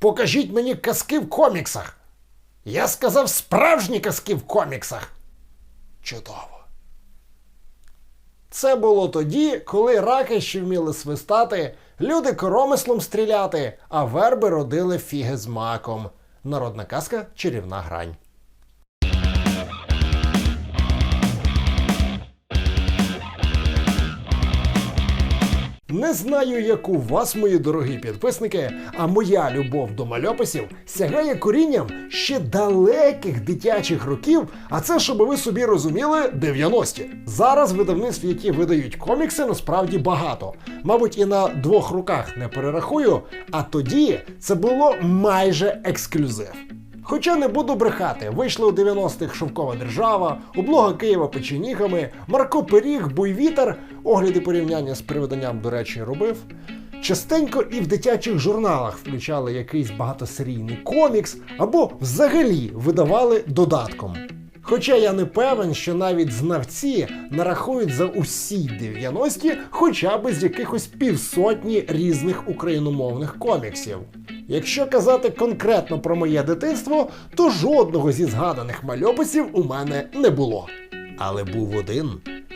Покажіть мені казки в коміксах. Я сказав справжні казки в коміксах. Чудово. Це було тоді, коли раки ще вміли свистати, люди коромислом стріляти, а верби родили фіги з маком. Народна казка чарівна грань. Не знаю, як у вас, мої дорогі підписники, а моя любов до мальописів сягає корінням ще далеких дитячих років, а це, щоб ви собі розуміли, 90-ті. Зараз видавництв, які видають комікси, насправді багато. Мабуть, і на двох руках не перерахую, а тоді це було майже ексклюзив. Хоча не буду брехати, вийшли у 90-х Шовкова держава, облога Києва печенігами, Марко Пиріг, Буйвітер, огляди порівняння з перевиданням, до речі, робив. Частенько і в дитячих журналах включали якийсь багатосерійний комікс або взагалі видавали додатком. Хоча я не певен, що навіть знавці нарахують за усі 90-ті хоча б з якихось півсотні різних україномовних коміксів. Якщо казати конкретно про моє дитинство, то жодного зі згаданих мальописів у мене не було. Але був один,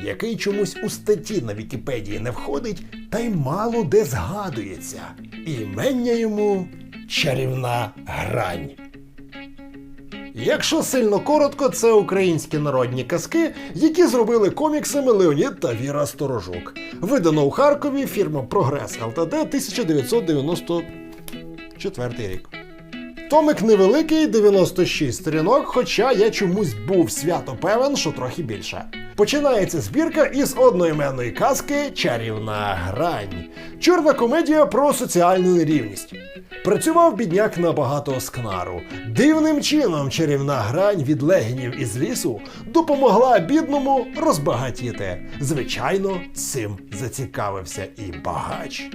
який чомусь у статті на Вікіпедії не входить, та й мало де згадується. Імення йому чарівна грань. Якщо сильно коротко, це українські народні казки, які зробили коміксами Леонід та Віра Сторожук. Видано у Харкові фірма Прогрес ЛТД 1994 рік. Томик невеликий, 96 сторінок, хоча я чомусь був свято певен, що трохи більше. Починається збірка із одноіменної казки Чарівна грань. Чорна комедія про соціальну нерівність. Працював бідняк на багато скнару. Дивним чином чарівна грань від легінів із лісу допомогла бідному розбагатіти. Звичайно, цим зацікавився і багач.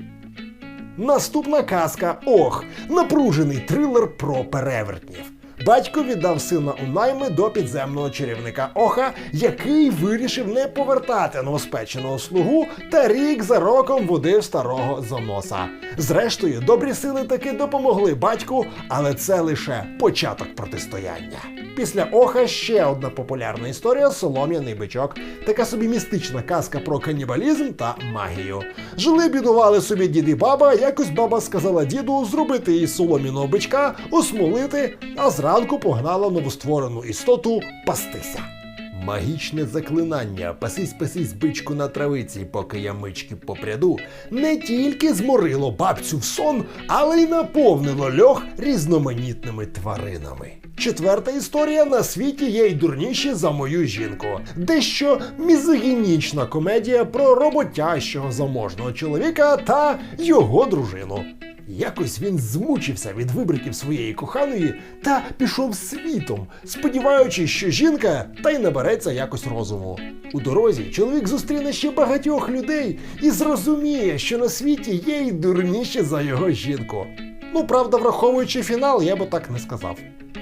Наступна казка Ох, напружений трилер про перевертнів. Батько віддав сина у найми до підземного чарівника Оха, який вирішив не повертати новоспеченого слугу та рік за роком водив старого за носа. Зрештою, добрі сили таки допомогли батьку, але це лише початок протистояння. Після Оха ще одна популярна історія Солом'яний бичок. Така собі містична казка про канібалізм та магію. Жили бідували собі дід і баба. Якось баба сказала діду зробити їй солом'яного бичка, осмолити, а зранку погнала новостворену істоту пастися. Магічне заклинання пасись пасись бичку на травиці, поки я мички попряду, не тільки зморило бабцю в сон, але й наповнило льох різноманітними тваринами. Четверта історія на світі є й дурніші за мою жінку. Дещо мізогінічна комедія про роботящого заможного чоловіка та його дружину. Якось він змучився від вибриків своєї коханої та пішов світом, сподіваючись, що жінка та й набереться якось розуму. У дорозі чоловік зустріне ще багатьох людей і зрозуміє, що на світі є й дурніші за його жінку. Ну, правда, враховуючи фінал, я би так не сказав.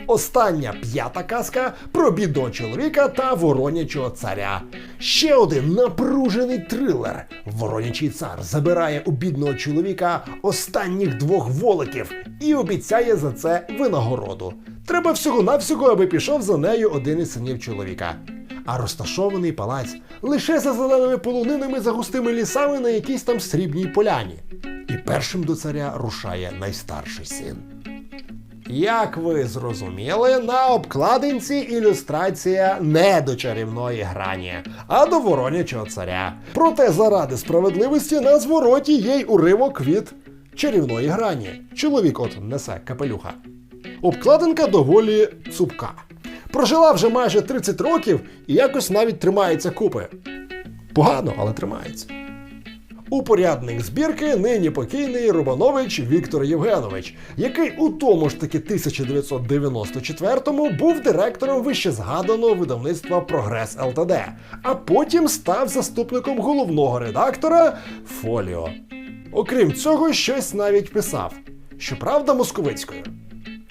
Остання п'ята казка про бідо чоловіка та воронячого царя. Ще один напружений трилер. Воронячий цар забирає у бідного чоловіка останніх двох воликів і обіцяє за це винагороду. Треба всього-навсього, аби пішов за нею один із синів чоловіка. А розташований палац лише за зеленими полонинами за густими лісами на якійсь там срібній поляні. І першим до царя рушає найстарший син. Як ви зрозуміли, на обкладинці ілюстрація не до чарівної грані, а до воронячого царя. Проте заради справедливості на звороті є й уривок від чарівної грані. Чоловік от несе капелюха. Обкладинка доволі цупка. Прожила вже майже 30 років і якось навіть тримається купи. Погано, але тримається. Упорядник збірки нині покійний Рубанович Віктор Євгенович, який у тому ж таки 1994-му був директором вищезгаданого видавництва Прогрес ЛТД, а потім став заступником головного редактора Фоліо. Окрім цього, щось навіть писав, щоправда, московицькою.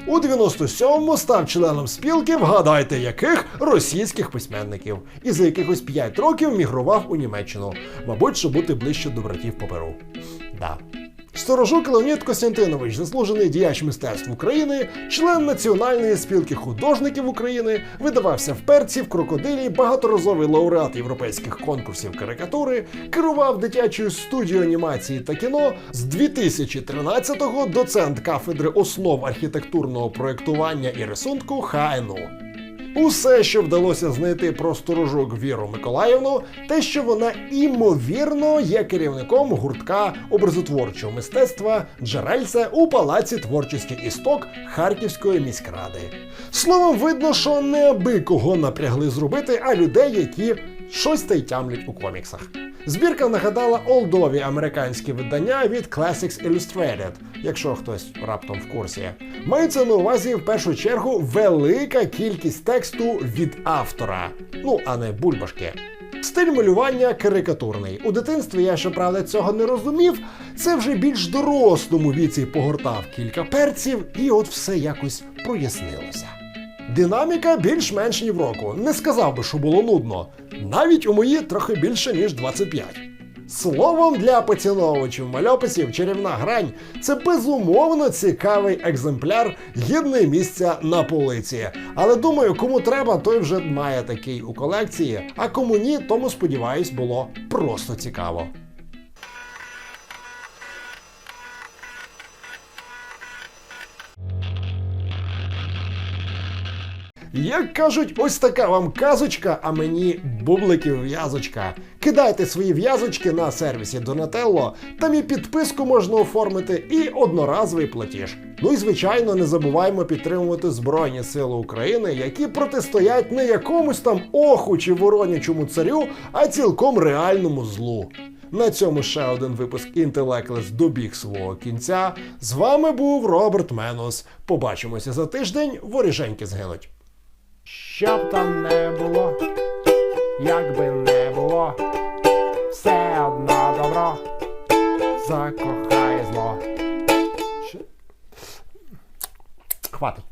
У 97-му став членом спілки, вгадайте яких російських письменників, і за якихось 5 років мігрував у Німеччину, мабуть, щоб бути ближче до братів по Перу. Да. Сторожук Леонід Костянтинович, заслужений діяч мистецтв України, член Національної спілки художників України, видавався в перці в крокодилі, багаторазовий лауреат європейських конкурсів карикатури, керував дитячою студією анімації та кіно з 2013-го доцент кафедри основ архітектурного проєктування і рисунку ХНУ. Усе, що вдалося знайти про сторожок Віру Миколаївну, те, що вона імовірно є керівником гуртка образотворчого мистецтва Джерельце у Палаці творчості істок Харківської міськради. Словом, видно, що не аби кого напрягли зробити, а людей, які щось та й тямлять у коміксах. Збірка нагадала олдові американські видання від Classics Illustrated, якщо хтось раптом в курсі. Мається на увазі в першу чергу велика кількість тексту від автора, ну а не бульбашки. Стиль малювання карикатурний. У дитинстві я, щоправда, цього не розумів. Це вже більш дорослому віці погортав кілька перців, і от все якось прояснилося. Динаміка більш-менш ні в року. Не сказав би, що було нудно. Навіть у мої трохи більше, ніж 25. Словом, для поціновувачів мальописів чарівна грань це безумовно цікавий екземпляр, гідний місця на полиці. Але думаю, кому треба, той вже має такий у колекції, а кому ні, тому сподіваюсь, було просто цікаво. Як кажуть, ось така вам казочка, а мені бубликів в'язочка. Кидайте свої в'язочки на сервісі Donatello, там і підписку можна оформити, і одноразовий платіж. Ну і звичайно, не забуваємо підтримувати Збройні Сили України, які протистоять не якомусь там оху чи воронячому царю, а цілком реальному злу. На цьому ще один випуск Інтелеклес добіг свого кінця. З вами був Роберт Менус. Побачимося за тиждень, воріженьки згинуть. Щоб там не було, як би не було, все одно добро закохає зло. Хватить.